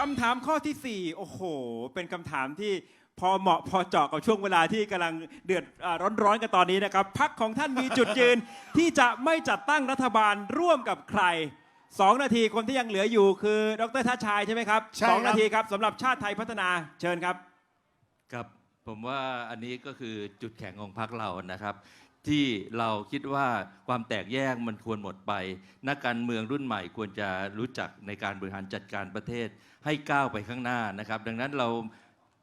คำถามข้อที่ 4 โอ้โห เป็นคำถามที่พอเหมาะพอเจาะกับช่วงเวลาที่กำลังเดือดอ่าร้อนๆกันตอนนี้นะครับพักของท่านมีจุดยืน ที่จะไม่จัดตั้งรัฐบาลร่วมกับใคร 2 นาทีคนที่ยังเหลืออยู่คือดรทัชชัยใช่ไหมครับใช่สองครับนาทีครับสำหรับชาติไทยพัฒนาเชิญครับ ครับผมว่าอันนี้ก็คือจุดแข็งของพรรคเรานะครับ ที่เราคิดว่าความแตกแยกมันควรหมดไป นักการเมืองรุ่นใหม่ควรจะรู้จักในการบริหารจัดการประเทศให้ก้าวไปข้างหน้านะครับ ดังนั้นเรา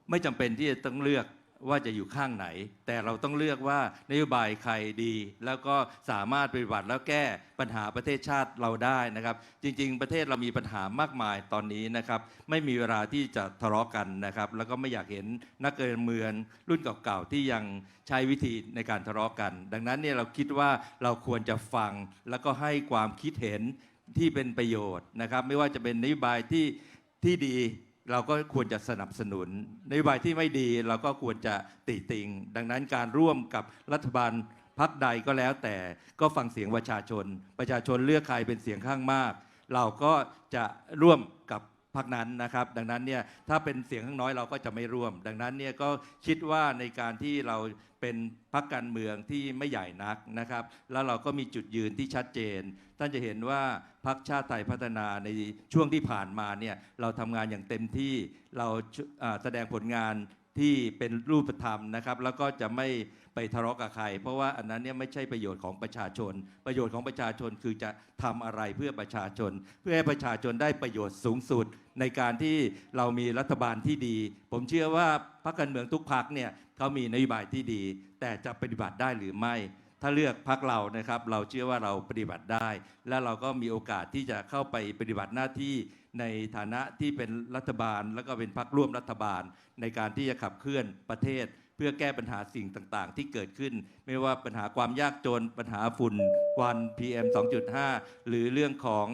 ไม่จำเป็นที่จะต้องเลือก ว่าจะอยู่ข้างไหน แต่เราต้องเลือกว่านโยบายใครดี แล้วก็สามารถปฏิบัติแล้วแก้ปัญหาประเทศชาติเราได้นะครับ จริง ๆ ประเทศเรามีปัญหามากมายตอนนี้นะครับ ไม่มีเวลาที่จะทะเลาะกันนะครับ แล้วก็ไม่อยากเห็นนักเการเมืองรุ่นเก่าๆที่ยังใช้วิธีในการทะเลาะกัน ดังนั้นเนี่ยเราคิดว่าเราควรจะฟัง แล้วก็ให้ความคิดเห็นที่เป็นประโยชน์นะครับ ไม่ว่าจะเป็นนโยบายที่ที่ดี เราก็ควรจะสนับสนุนนโยบายที่ไม่ดีเราก็ควรจะติติง ดังนั้นการร่วมกับรัฐบาลพักใดก็แล้วแต่ก็ฟังเสียงประชาชน ประชาชนเลือกใครเป็นเสียงข้างมาก เราก็จะร่วม พรรคนั้นนะครับ ดังนั้นเนี่ยถ้าเป็นเสียงข้างน้อยเราก็จะไม่ร่วม ดังนั้นเนี่ยก็คิดว่าในการที่เราเป็นพรรคการเมืองที่ไม่ใหญ่นักนะครับ แล้วเราก็มีจุดยืนที่ชัดเจน ท่านจะเห็นว่าพรรคชาติไทยพัฒนาในช่วงที่ผ่านมาเนี่ยเราทำงานอย่างเต็มที่เราอ่าแสดงผลงาน ที่เป็นรูปธรรมนะครับ แล้วก็จะไม่ไปทะเลาะกับใคร เพราะว่าอันนั้นเนี่ยไม่ใช่ประโยชน์ของประชาชน ประโยชน์ของประชาชนคือจะทำอะไรเพื่อประชาชน เพื่อให้ประชาชนได้ประโยชน์สูงสุด ในการที่เรามีรัฐบาลที่ดี ผมเชื่อว่าพรรคการเมืองทุกพรรคเนี่ยเขามีนโยบายที่ดี แต่จะปฏิบัติได้หรือไม่ ถ้าเลือกพรรคเรานะครับ เราเชื่อว่าเราปฏิบัติได้ และเราก็มีโอกาสที่จะเข้าไปปฏิบัติหน้าที่ ในฐานะที่เป็นรัฐบาล แล้วก็เป็นพรรคร่วมรัฐบาล ในการที่จะขับเคลื่อนประเทศ เพื่อแก้ปัญหาสิ่งต่างๆ ที่เกิดขึ้น ไม่ว่าปัญหาความยากจน ปัญหาฝุ่นควัน PM 2.5 หรือเรื่องของ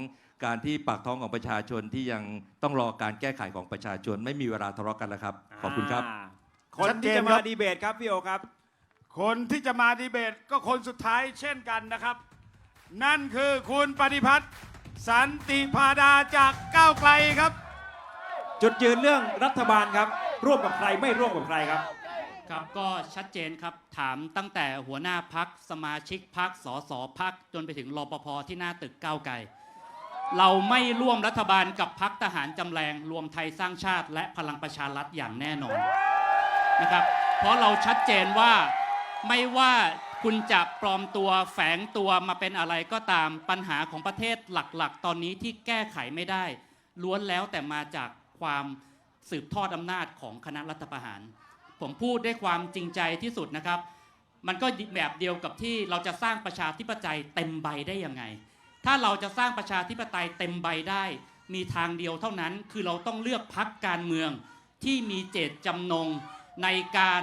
การที่ปากท้องของประชาชนที่ยังต้องรอการแก้ไขของประชาชน ไม่มีเวลาทะเลาะกันแล้วครับ ขอบคุณครับาคนชัดเจที่นจะคมารับดีเบตครับพี่โอครับ คนที่จะมาดีเบตก็คนสุดท้ายเช่นกันนะครับ นั่นคือคุณปฏิพัฒน์ สันติพาดาจากก้าวไกลครับ จุดยืนเรื่องรัฐบาลครับ ร่วมกับใครไม่ร่วมกับใครครับ ครับก็ชัดเจนครับถามตั้งแต่หัวหน้าพักสมาชิกพักสสพักจนไปถึงรปภที่หน้าตึกก้าวไกล เราไม่ร่วมรัฐบาลกับพักทหารจำแรงรวมไทยสร้างชาติ และพลังประชารัฐอย่างแน่นอนนะครับ เพราะเราชัดเจนว่าไม่ว่า คุณจะปลอมตัวแฝงตัวมาเป็นอะไรก็ตามปัญหาของประเทศหลักๆ ตอนนี้ที่แก้ไขไม่ได้ ล้วนแล้วแต่มาจากความสืบทอดอำนาจของคณะรัฐประหาร ผมพูดด้วยความจริงใจที่สุดนะครับ มันก็แบบเดียวกับที่เราจะสร้างประชาธิปไตยเต็มใบได้ยังไง ถ้าเราจะสร้างประชาธิปไตยเต็มใบได้ มีทางเดียวเท่านั้นคือเราต้องเลือกพักการเมืองที่มีเจตจำนงในการ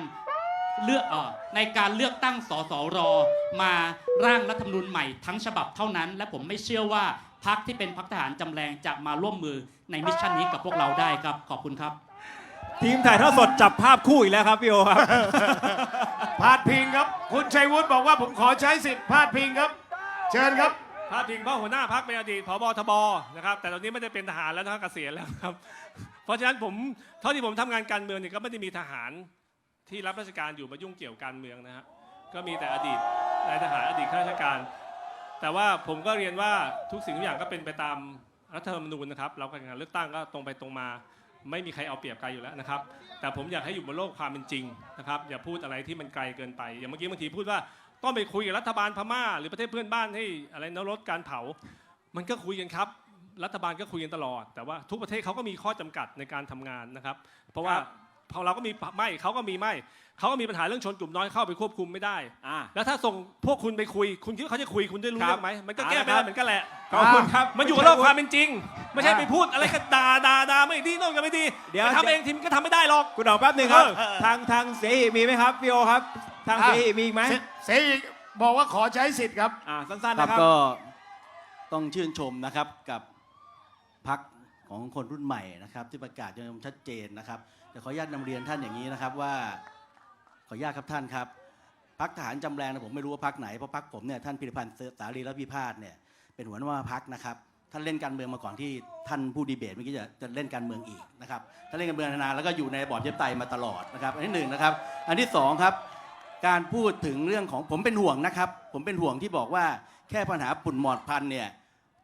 เลือกเออในการเลือกตั้งสสรมาร่างรัฐธรรมนูญใหม่ทั้งฉบับเท่านั้น และผมไม่เชื่อว่าพักที่เป็นพักทหารจำแรงจะมาร่วมมือในมิชชั่นนี้กับพวกเราได้ครับขอบคุณครับ ทีมถ่ายทอดสดจับภาพคู่อีกแล้วครับพี่โอครับ พาดพิงครับ คุณชัยวุฒิบอกว่าผมขอใช้สิทธิ์พาดพิงครับ เชิญครับ พาดพิงเพราะหัวหน้าพักเป็นอดีตผบทบนะครับแต่ตอนนี้ไม่ได้เป็นทหารแล้วนะครับเกษียณแล้วครับ เพราะฉะนั้นผมเท่าที่ผมทำงานการเมืองเนี่ยก็ไม่ได้มีทหาร ที่รับราชการอยู่มายุ่งเกี่ยวการเมืองนะฮะก็มีแต่อดีตนายทหารอดีตข้าราชการ แต่ว่าผมก็เรียนว่าทุกสิ่งทุกอย่างก็เป็นไปตามรัฐธรรมนูญนะครับ เราการงานเลือกตั้งก็ตรงไปตรงมา ไม่มีใครเอาเปรียบใครอยู่แล้วนะครับ แต่ผมอยากให้อยู่บนโลกความเป็นจริงนะครับ อย่าพูดอะไรที่มันไกลเกินไป อย่างเมื่อกี้บางทีพูดว่าต้องไปคุยกับรัฐบาลพม่า หรือประเทศเพื่อนบ้านให้อะไรนะลดการเผา มันก็คุยกันครับรัฐบาลก็คุยกันตลอด แต่ว่าทุกประเทศเขาก็มีข้อจำกัดในการทำงานนะครับ เพราะว่า พอเราก็มีไม่เขาก็มีไม่เขาก็มีปัญหาเรื่องชนกลุ่มน้อยเข้าไปควบคุมไม่ได้ อ่า แล้วถ้าส่งพวกคุณไปคุย คุณคิดว่าเขาจะคุยคุณได้รู้ครับเรื่องไหมมันก็แก้ไม่เอาละครับได้เหมือนกันแหละ ขอบคุณครับ มันอยู่กับโลกความเป็นจริง ไม่ใช่อ่าไปพูดอะไรก็ด่าด่าด่าไม่ดีโน่นก็ไม่ดีเดี๋ยวไปทำเองทีมก็ทำไม่ได้หรอก คุณออกแป๊บหนึ่งครับเออทางทางเสียอีมีไหมครับพี่โอครับ ทางเสียอีมีอีกไหมเสรีบอกว่าขอใช้สิทธิ์ครับ อ่า สั้นๆครับนะครับก็ต้องชื่นชมนะครับกับพัก ของคนรุ่นใหม่นะครับ ที่ประกาศอย่างชัดเจนนะครับแต่ขออนุญาตนำเรียนท่านอย่างนี้นะครับว่าขออนุญาตครับท่านครับพักทหารจำแรงนะผมไม่รู้ว่าพักไหนเพราะพักผมเนี่ยท่านพิรพันธ์สารีรัตพิพาทเนี่ยเป็นหัวหน้าพักนะครับท่านเล่นการเมืองมาก่อนที่ท่านผู้ดีเบตเมื่อกี้จะจะเล่นการเมืองอีกนะครับท่านเล่นการเมืองนานแล้วก็อยู่ในบอระชาธิปไตมาตลอดนะครับ อันที่หนึ่งนะครับ อันที่สองครับ การพูดถึงเรื่องของผมเป็นห่วงนะครับ ผมเป็นห่วงที่บอกว่าแค่ปัญหาปุ่นหมอดพันเนี่ย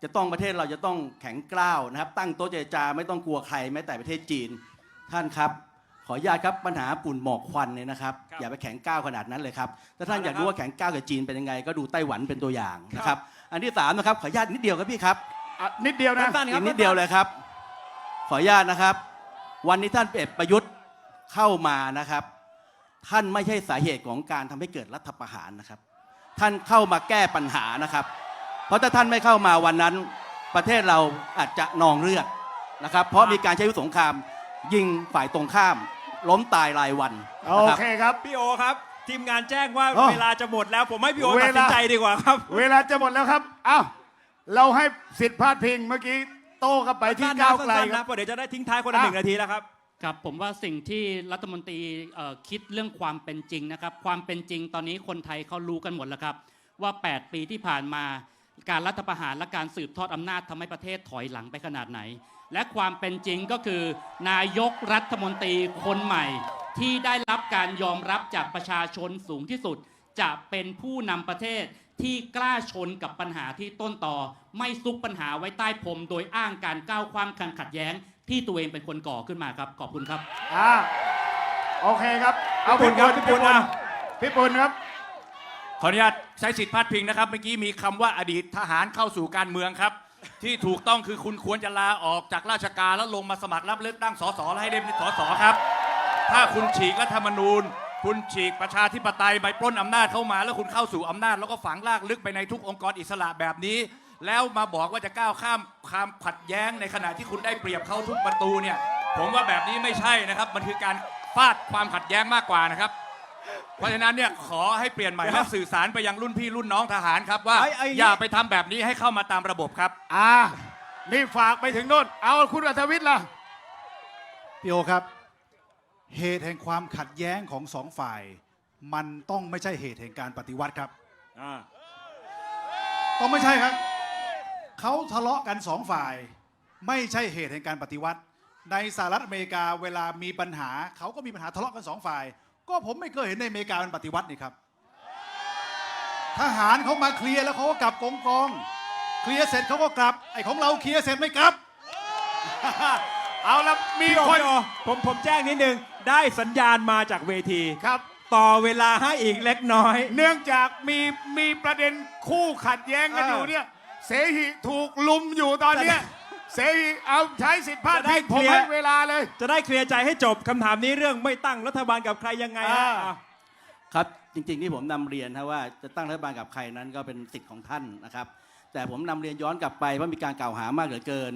จะต้องประเทศเราจะต้องแข็งกร้าวนะครับ ตั้งโต๊ะเจรจาไม่ต้องกลัวใครแม้แต่ประเทศจีน ท่านครับ ขออนุญาตครับปัญหาปุ่นหมอกควันเนี่ยนะครับ ครับอย่าไปแข็งก้าวขนาดนั้นเลยครับถ้าท่านเอาละอยากรู้ครับว่าแข็งก้าวกับจีนเป็นยังไง ก็ดูไต้หวันเป็นตัวอย่างนะคครัรับ บ อันที่สามนะครับขออนุญาตนิดเดียวครับพี่ครับ อะนิดเดียวนะ สั้นๆคอีรับกนิดเดียวเลยครับ ขออนุญาตนะครับ วันนี้ท่านเอกประยุทธ์เข้ามานะครับ ท่านไม่ใช่สาเหตุของการทำให้เกิดรัฐประหารนะครับ ท่านเข้ามาแก้ปัญหานะครับเพ ราะถ้าท่านไม่เข้ามาวันนั้น ประเทศเราอาจจะนองเลือดนะครับ เพราะมีการใช้อาวุธสงคราม ยิงฝ่ายตรงข้าม ล้มตายรายวันโอนะครับ เคครับ พี่โอครับ ทีมงานแจ้งว่าอ๋อ เวลาจะหมดแล้วผมให้พี่โอเวลาตัดสินใจดีกว่าครับ เวลาจะหมดแล้วครับเอ้าเราให้สิทธิ์พาดพิงเมื่อกี้โต้กันไปที่สั้นๆก้าวไกลสั้นๆครันะบเพราะเดี๋ยวจะได้ทิ้งท้ายคนละอะหนึ่งนาทีแล้วครับ ครับผมว่าสิ่งที่รัฐมนตรีเอ่อคิดเรื่องความเป็นจริงนะครับ ความเป็นจริงตอนนี้คนไทยเขารู้กันหมดแล้วครับ ว่า 8 ปีที่ผ่านมา การรัฐประหารและการสืบทอดอำนาจทำให้ประเทศถอยหลังไปขนาดไหน และความเป็นจริงก็คือ นายกรัฐมนตรีคนใหม่ ที่ได้รับการยอมรับจากประชาชนสูงที่สุด จะเป็นผู้นำประเทศที่กล้าชนกับปัญหาที่ต้นต่อ ไม่ซุกปัญหาไว้ใต้พรมโดยอ้างการก้าวความการขัดแย้ง ที่ตัวเองเป็นคนก่อขึ้นมาครับขอบคุณครับ อ่าโอเคครับ เอาพี่ปุ่นครับพี่ปุ่นอะพี่ปุ่นครับ ขออนุญาตใช้สิทธิ์พาดพิงนะครับ เมื่อกี้มีคำว่าอดีตทหารเข้าสู่การเมืองครับ ที่ถูกต้องคือคุณควรจะลาออกจากราชการแล้วลงมาสมัครรับเลือกตั้งสสแล้วให้ได้เป็นสสครับ ถ้าคุณฉีกรัฐธรรมนูญ คุณฉีกประชาธิปไตยไปปล้นอำนาจเข้ามา แล้วคุณเข้าสู่อำนาจแล้วก็ฝังลากลึกไปในทุกองค์กรอิสระแบบนี้ แล้วมาบอกว่าจะก้าวข้ามความขัดแย้งในขณะที่คุณได้เปรียบเขาทุกประตูเนี่ย ผมว่าแบบนี้ไม่ใช่นะครับ มันคือการฟาดความขัดแย้งมากกว่านะครับ เพราะฉะนั้นเนี่ยขอให้เปลี่ยนใหม่และสื่อสารไปยังรุ่นพี่รุ่นน้องทหารครับว่า ไอ้ไอ้นี่อย่าไปทำแบบนี้ให้เข้ามาตามระบบครับ อ่านี่ฝากไปถึงโน่น เอาคุณอัธวิทย์ล่ะ พี่โอครับ เหตุแห่งความขัดแย้งของสองฝ่าย มันต้องไม่ใช่เหตุแห่งการปฏิวัติครับ ต้องไม่ใช่ครับเขาทะเลาะกันสองฝ่าย ไม่ใช่เหตุแห่งการปฏิวัติ ในสหรัฐอเมริกาเวลามีปัญหาเขาก็มีปัญหาทะเลาะกันสองฝ่าย ก็ผมไม่เคยเห็นในอเมริกาเป็นปฏิวัตินี่ครับ ทหารเขามาเคลียร์แล้วเขาก็กลับกองกอง เคลียร์เสร็จเขาก็กลับ ไอ้ของเราเคลียร์เสร็จไม่กลับ เอาละมีพี่โอคนพี่โอผมผมแจ้งนิดนึง ได้สัญญาณมาจากเวที ครับ ต่อเวลาให้อีกเล็กน้อย เนื่องจากมีมีประเด็นคู่ขัดแย้งกันเออออยู่เนี่ย เสหิถูกลุมอยู่ตอนเนี้ย เสหิเอาใช้สิทธิพาดจะได้พิงผมเคลียร์ให้เวลาเลย จะได้เคลียร์ใจให้จบคำถามนี้เรื่องไม่ตั้งรัฐบาลกับใครยังไงฮะอ่าอะ ครับจริงๆที่ผมนำเรียนนะว่าจะตั้งรัฐบาลกับใครนั้นก็เป็นสิทธิ์ของท่านนะครับ แต่ผมนำเรียนย้อนกลับไปว่ามีการกล่าวหามากเหลือเกิน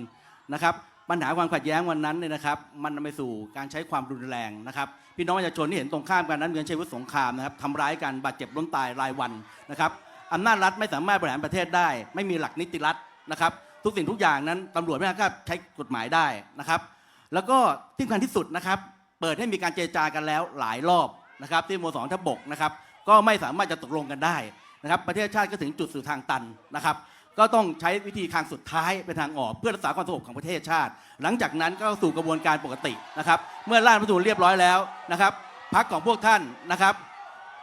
นะครับ ปัญหาความขัดแย้งวันนั้นเนี่ยนะครับ มันนำไปสู่การใช้ความรุนแรงนะครับ พี่น้องประชาชนที่เห็นตรงข้ามกันนั้นมีการใช้อาวุธสงครามนะครับทำร้ายกันบาดเจ็บล้มตายรายวันนะครับอำนาจรัฐไม่สามารถบริหารประเทศได้ ไม่มีหลักนิติรัฐนะครับ ทุกสิ่งทุกอย่างนั้นตำรวจไม่สามารถใช้กฎหมายได้นะครับ แล้วก็ที่สำคัญที่สุดนะครับ เปิดให้มีการเจรจากันแล้วหลายรอบนะครับ ที่โมสองทบกนะครับ ก็ไม่สามารถจะตกลงกันได้นะครับ ประเทศชาติก็ถึงจุดสู่ทางตันนะครับ ก็ต้องใช้วิธีทางสุดท้ายเป็นทางออกเพื่อรักษาความสงบของประเทศชาติ หลังจากนั้นก็สู่กระบวนการปกตินะครับ เมื่อร่างรัฐธรรมนูญเรียบร้อยแล้วนะครับพักของพวกท่านนะครับ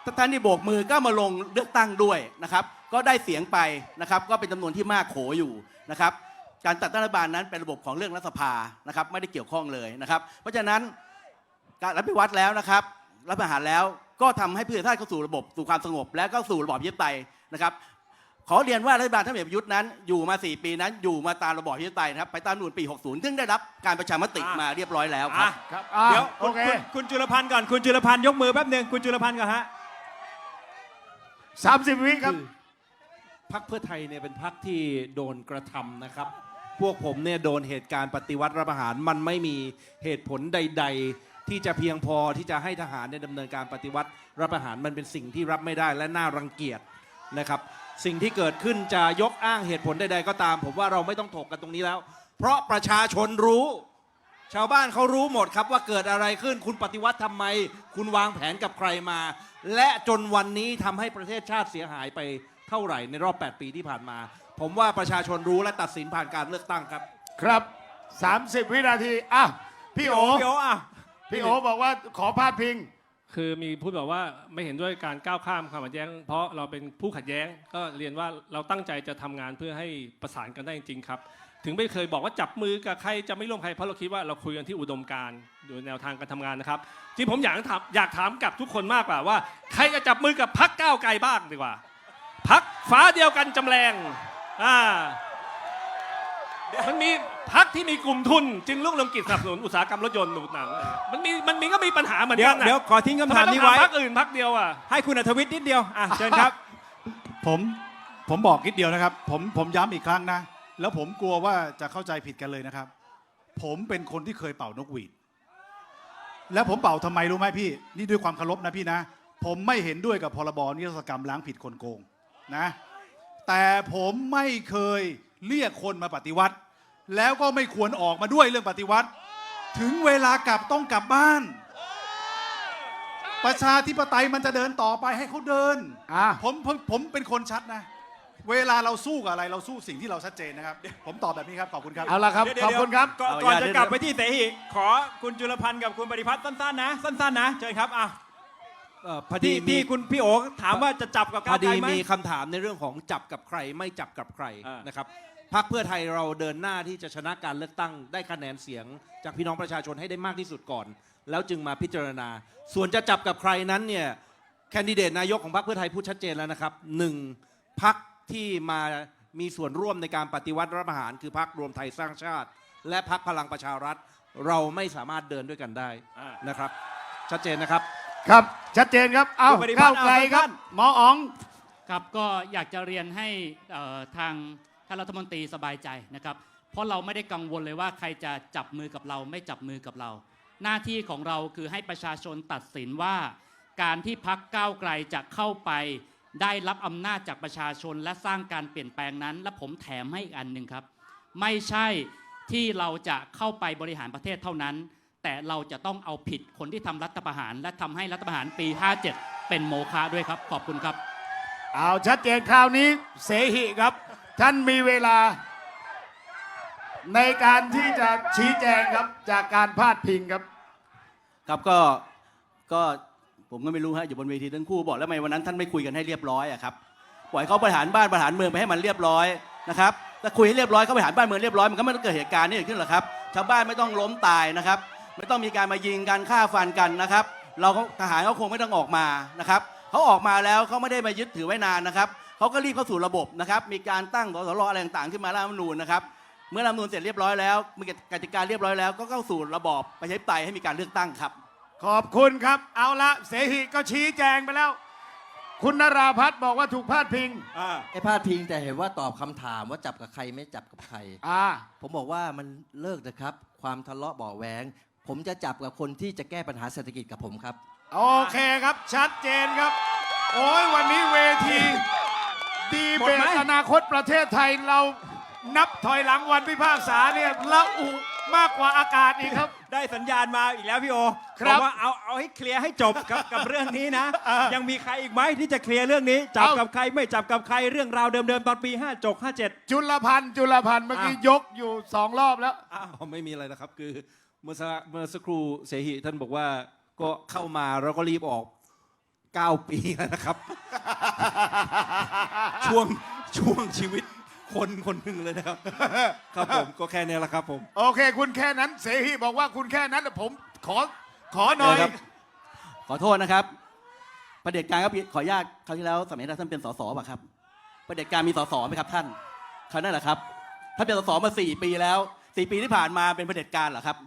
ถ้าท่านที่โบกมือก็มาลงเลือกตั้งด้วยนะครับ ก็ได้เสียงไปนะครับก็เป็นจำนวนที่มากโขอยู่นะครับการจัดตั้งรัฐบาลนั้นเป็นระบบของเรื่องรัฐสภานะครับไม่ได้เกี่ยวข้องเลยนะครับ เพราะฉะนั้นการรับพิวัตรแล้วนะครับรับประหารแล้วก็ทำให้ประเทศชาติเข้าสู่ระบบสู่ความสงบ และก็สู่ระบอบประชาธิปไตยนะครับขอเรียนว่ารัฐบาลท่านเอกประยุทธ์นั้นอยู่มา 4 ปีนั้นอยู่มาตามระบอบประชาธิปไตยนะครับไปตามรัฐธรรมนูญปี 60 ซึ่งได้รับการประชามติอะมาเรียบร้อยแล้วครับอะครับอ่าเดี๋ยวโอคุณเคคุณคุณจุลพันธ์ก่อนคุณจุลพันธ์ยกมือแป๊บหนึ่งคุณจุลพันธ์ก่อนฮะสามสิบวิครับ พักเพื่อไทยเนี่ยเป็นพักที่โดนกระทำนะครับ พวกผมเนี่ยโดนเหตุการณ์ปฏิวัติรัฐประหารมันไม่มีเหตุผลใด ๆ ที่จะเพียงพอที่จะให้ทหารเนี่ยดำเนินการปฏิวัติรัฐประหารมันเป็นสิ่งที่รับไม่ได้และน่ารังเกียจนะครับ สิ่งที่เกิดขึ้นจะยกอ้างเหตุผลใด ๆ ก็ตาม ผมว่าเราไม่ต้องถกกันตรงนี้แล้ว เพราะประชาชนรู้ ชาวบ้านเขารู้หมดครับว่าเกิดอะไรขึ้นคุณปฏิวัติทำไม คุณวางแผนกับใครมา และจนวันนี้ทำให้ประเทศชาติเสียหายไป เท่าไหร่ในรอบ 8 ปีที่ผ่านมา ผมว่าประชาชนรู้และตัดสินผ่านการเลือกตั้งครับ ครับ 30 วินาทีอะพี่โอพี่โออะพี่โอบอกว่าขอพาดพิง คือมีพูดแบบว่าไม่เห็นด้วยการก้าวข้ามความขัดแย้ง เพราะเราเป็นผู้ขัดแย้งก็เรียนว่าเราตั้งใจจะทำงานเพื่อให้ประสานกันได้จริงๆครับ ถึงไม่เคยบอกว่าจับมือกับใครจะไม่ร่วมใครเพราะเราคิดว่าเราคุยกันที่อุดมการณ์โดยแนวทางการทำงานนะครับที่ผมอยากถามอยากถามกับทุกคนมากกว่าว่า ใครจะจับมือกับพักก้าวไกลบ้างดีกว่า พักฟ้าเดียวกันจำแรงอ่ามันมีพักที่มีกลุ่มทุน จึงลุกลงกิจสนับสนุนอุตสาหกรรมรถยนต์หนุนหนัง มันมีมันมีก็มีปัญหาเหมือนเดี๋ยกัวนนะเดี๋ยวขอทิ้งทำคำไมถามต้องนี้ถามไว้พักอื่นพักเดียวอะ ให้คุณอัธวิทย์นิดเดียวอะเชิญครับ ผมผมบอกนิดเดียวนะครับ ผมผมย้ำอีกครั้งนะ แล้วผมกลัวว่าจะเข้าใจผิดกันเลยนะครับ ผมเป็นคนที่เคยเป่านกหวีด แล้วผมเป่าทำไมรู้ไหมพี่ นี่ด้วยความเคารพนะพี่นะ ผมไม่เห็นด้วยกับพรบนิรศกรรมล้างผิดคนโกง นะ แต่ผมไม่เคยเรียกคนมาปฏิวัติ แล้วก็ไม่ควรออกมาด้วยเรื่องปฏิวัติ ถึงเวลากลับต้องกลับบ้าน ประชาธิปไตยมันจะเดินต่อไปให้เขาเดิน อะ ผมผมผมเป็นคนชัดนะ เวลาเราสู้กับอะไรเราสู้สิ่งที่เราชัดเจนนะครับ ผมตอบแบบนี้ครับ ขอบคุณครับ เอาละครับ เดี๋ยวขอบคุณครับก่อนเอาก่อนอย่าจะเดี๋ยว กลับไปที่เสหิขอคุณจุลพันธ์กับคุณปฏิพัฒน์สั้นๆนะ สั้นๆนะ เชิญครับอะ เอ่อพอดีที่มีที่คุณพี่โอถามว่าจะจับกับพก้าอวไกดีลไหม มีคำถามในเรื่องของจับกับใคร ไม่จับกับใครอ่าน นะครับพรรคเพื่อไทยเราเดินหน้าที่จะชนะการเลือกตั้งได้คะแนนเสียง จากพี่น้องประชาชนให้ได้มากที่สุดก่อน แล้วจึงมาพิจารณา ส่วนจะจับกับใครนั้นเนี่ยแคนดิเดตนายกของพรรคเพื่อไทยพูดชัดเจนแล้วนะครับหนึ่งพรรคที่มามีส่วนร่วมในการปฏิวัติรัฐประหาร คือพรรครวมไทยสร้างชาติ และพรรคพลังประชารัฐ เราไม่สามารถเดินด้วยกันได้อ่านนะครับ ชัดเจนนะครับ ครับ ชัดเจนครับ เอาคุณปฏิพัก้าฒวน์ไกลเอาครับสั้น หมออ๋อง ครับก็อยากจะเรียนให้เอ่อทางท่านรัฐมนตรีสบายใจนะครับ เพราะเราไม่ได้กังวลเลยว่าใครจะจับมือกับเราไม่จับมือกับเรา หน้าที่ของเราคือให้ประชาชนตัดสินว่า การที่พักก้าวไกลจะเข้าไป ได้รับอำนาจจากประชาชนและสร้างการเปลี่ยนแปลงนั้น และผมแถมให้อีกอันหนึ่งครับ ไม่ใช่ที่เราจะเข้าไปบริหารประเทศเท่านั้น แต่เราจะต้องเอาผิดคนที่ทำรัฐประหาร และทำให้รัฐประหารปี 57 เป็นโมฆะด้วยครับ ขอบคุณครับ เอาชัดเจนคราวนี้เสหิครับ ท่านมีเวลา ในการที่จะชี้แจงครับจากการพาดพิงครับ ครับก็ก็ผมก็ไม่รู้ฮะอยู่บนเวทีทั้งคู่บอกแล้วทำไมวันนั้นท่านไม่คุยกันให้เรียบร้อยอะครับปล่อยเขาบริหารบ้านบริหารเมืองไปให้มันเรียบร้อยนะครับถ้าคุยให้เรียบร้อยเขาบริหารบ้านเมืองเรียบร้อยมันก็ไม่ต้องเกิดเหตุการณ์นี้เกิดขึ้นหรอกครับชาวบ้านไม่ต้องล้มตายนะครับ ไม่ต้องมีการมายิงกันฆ่าฟันกันนะครับ เราก็ทหารเขาคงไม่ต้องออกมานะครับเขาออกมาแล้วเขาไม่ได้มายึดถือไว้นานนะครับเขาก็รีบเข้าสู่ระบบนะครับ มีการตั้งสสรอะไรต่างๆขึ้นมาร่างรัฐธรรมนูญนะครับ เมื่อรัฐธรรมนูญเสร็จเรียบร้อยแล้วมีกติกาเรียบร้อยแล้วก็เข้าสู่ระบอบประชาธิปไตยให้มีการเลือกตั้งครับ ขอบคุณครับ เอาละเสหิก็ชี้แจงไปแล้ว คุณนราพัฒน์บอกว่าถูกพาดพิง อ่าไอ้พาดพิงแต่เห็นว่าตอบคำถามว่าจับกับใครไม่จับกับใคร อ่า ผมบอกว่ามันเลิกนะครับ ความทะเลาะเบาะแหวง ผมจะจับกับคนที่จะแก้ปัญหาเศรษฐกิจกับผมครับ โอเคครับชัดเจนครับ โอ้ยวันนี้เวที ดีหมเบดไหมตอนาคตประเทศไทยเรานับถอยหลังวันพิพากษาเนี่ยละอุมากกว่าอากาศอีกครับ ได้สัญญาณมาอีกแล้วพี่โอครับอกว่าเอาเอาให้เคลียร์ให้จบกับกับเรื่องนี้นะ ยังมีใครอีกไหมที่จะเคลียร์เรื่องนี้ จับกับใครไม่จับกับใครเรื่องราวเดิมๆตอนปี5จก57 จุลพันธ์จุลพันธ์เมื่อกี้อะ ยกอยู่สองรอบแล้วอ๋อไม่มีอะไรนะครับ คือ เมื่อสักเมื่อสักครู่เสหิท่านบอกว่าก็เข้ามาแล้วก็รีบออก 9 ปีแล้วนะครับ ช่วงช่วงชีวิตคนคนหนึ่งเลยนะครับ ครับผมก็แค่นี้แหละครับผมโอเค คุณแค่นั้น เสหิบอกว่าคุณแค่นั้นแต่ผมขอขอหน่อยเดี๋ยวครับ ขอโทษนะครับประเผด็จการครับขออนุญาตคราวที่แล้วสมัยนั้นท่านเป็นสสป่ะครับประเผด็จการมีสสไหมครับท่านคราวนั้นแหละครับท่านเป็นสสมาสี่ปีแล้วสี่ปีที่ผ่านมาเป็นประเผด็จการเหรอครับ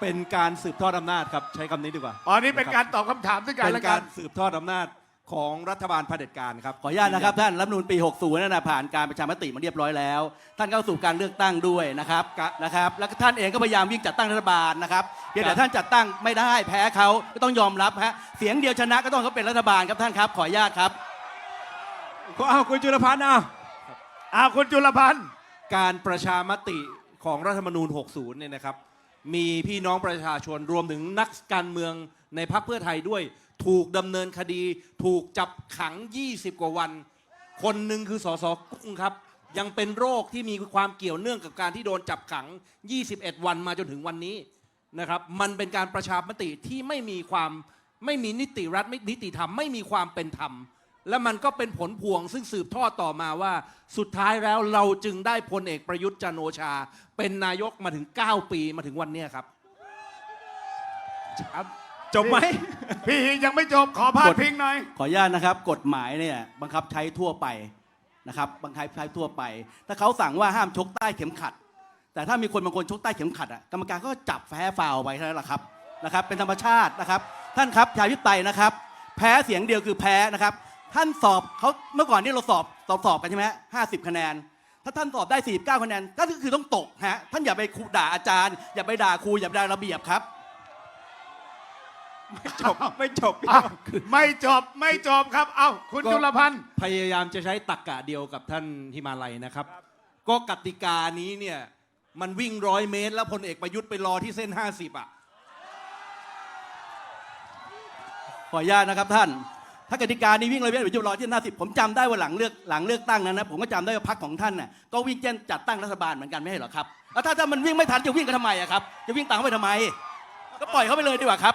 เป็นการสืบทอดอำนาจครับใช้คำนี้ดีกว่าอ๋อนี่เป็นการตอบคำถามซึ่งกันเป็นและกักานรสืบทอดอำนาจของรัฐบาลเผด็จการครับ ขออนุญาตนะครับท่านรัฐธรรมนูญปี 60นั่นนะผ่านการประชามติมาเรียบร้อยแล้ว ท่านเข้าสู่การเลือกตั้งด้วยนะครับกะนะครับ แล้วก็ท่านเองก็พยายามวิ่งจัดตั้งรัฐบาลนะครับเพียงแต่ท่านจัดตั้งไม่ได้แพ้เขาก็ต้องยอมรับฮะเสียงเดียวชนะก็ต้องเขาเป็นรัฐบาลครับท่านครับ ขออนุญาตครับ ก็เอาคุณจุลพันธ์เอาอ้าวคุณจุลพันธ์ การประชามติของรัฐธรรมนูญ 60 เนี่ยนะครับ มีพี่น้องประชาชนรวมถึงนักการเมืองในพรรคเพื่อไทยด้วย ถูกดำเนินคดี ถูกจับขัง 20 กว่าวัน คนหนึ่งคือสสกุ้งครับ ยังเป็นโรคที่มีความเกี่ยวเนื่องกับการที่โดนจับขัง 21 วันมาจนถึงวันนี้นะครับมันเป็นการประชามติที่ไม่มีความไม่มีนิติรัฐไม่นิติธรรมไม่มีความเป็นธรรม และมันก็เป็นผลพวงซึ่งสืบทอดต่อมาว่า สุดท้ายแล้วเราจึงได้พลเอกประยุทธ์จันทร์โอชา เป็นนายกมาถึง 9 ปีมาถึงวันเนี้ยครับ จบไหม พี่ยังไม่จบขอพาดพิงหน่อย ขออนุญาตนะครับ กฎหมายเนี่ยบังคับใช้ทั่วไปนะครับบังคับใช้ทั่วไป ถ้าเขาสั่งว่าห้ามชกใต้เข็มขัด แต่ถ้ามีคนบางคนชกใต้เข็มขัดอะกรรมการก็จับแพ้ฟาวล์ไปเท่านั้นแหละครับนะครับ เป็นธรรมชาตินะครับ ท่านครับชาวิตไตยนะครับ แพ้เสียงเดียวคือแพ้นะครับ ท่านสอบเขาเมื่อก่อนนี่เราสอบสอบสอบกันใช่ไหมห้าสิบคะแนน ถ้าท่านสอบได้49คะแนนก็คือต้องตกฮะท่านอย่าไปขู่ด่าอาจารย์ อย่าไปด่าครูอย่าไปด่าระเบียบครับจบไม่จบ อ้าวไม่จบไม่จบครับ เอ้าคุณก็จุลพันธ์ พยายามจะใช้ตักกะเดียวกับท่านฮิมาลัยนะครับ ก็กติกานี้เนี่ยมันวิ่งร้อยเมตร แล้วพลเอกประยุทธ์ไปรอที่เส้น 50 อะ ขออนุญาตนะครับท่าน ถ้ากติกานี้วิ่งเลยเวียนอยู่รอที่หน้าสิบผมจำได้ว่าหลังเลือกหลังเลือกตั้งนั้นนะผมก็จำได้ว่าพรรคของท่านน่ะก็วิ่งแจ้งจัดตั้งรัฐบาลเหมือนกันไม่ใช่หรอครับแล้วถ้าถ้ามันวิ่งไม่ทันจะวิ่งกันทำไมอะครับจะวิ่งตามเขาไปทำไม ก็ปล่อยเขาไปเลยดีกว่าครับ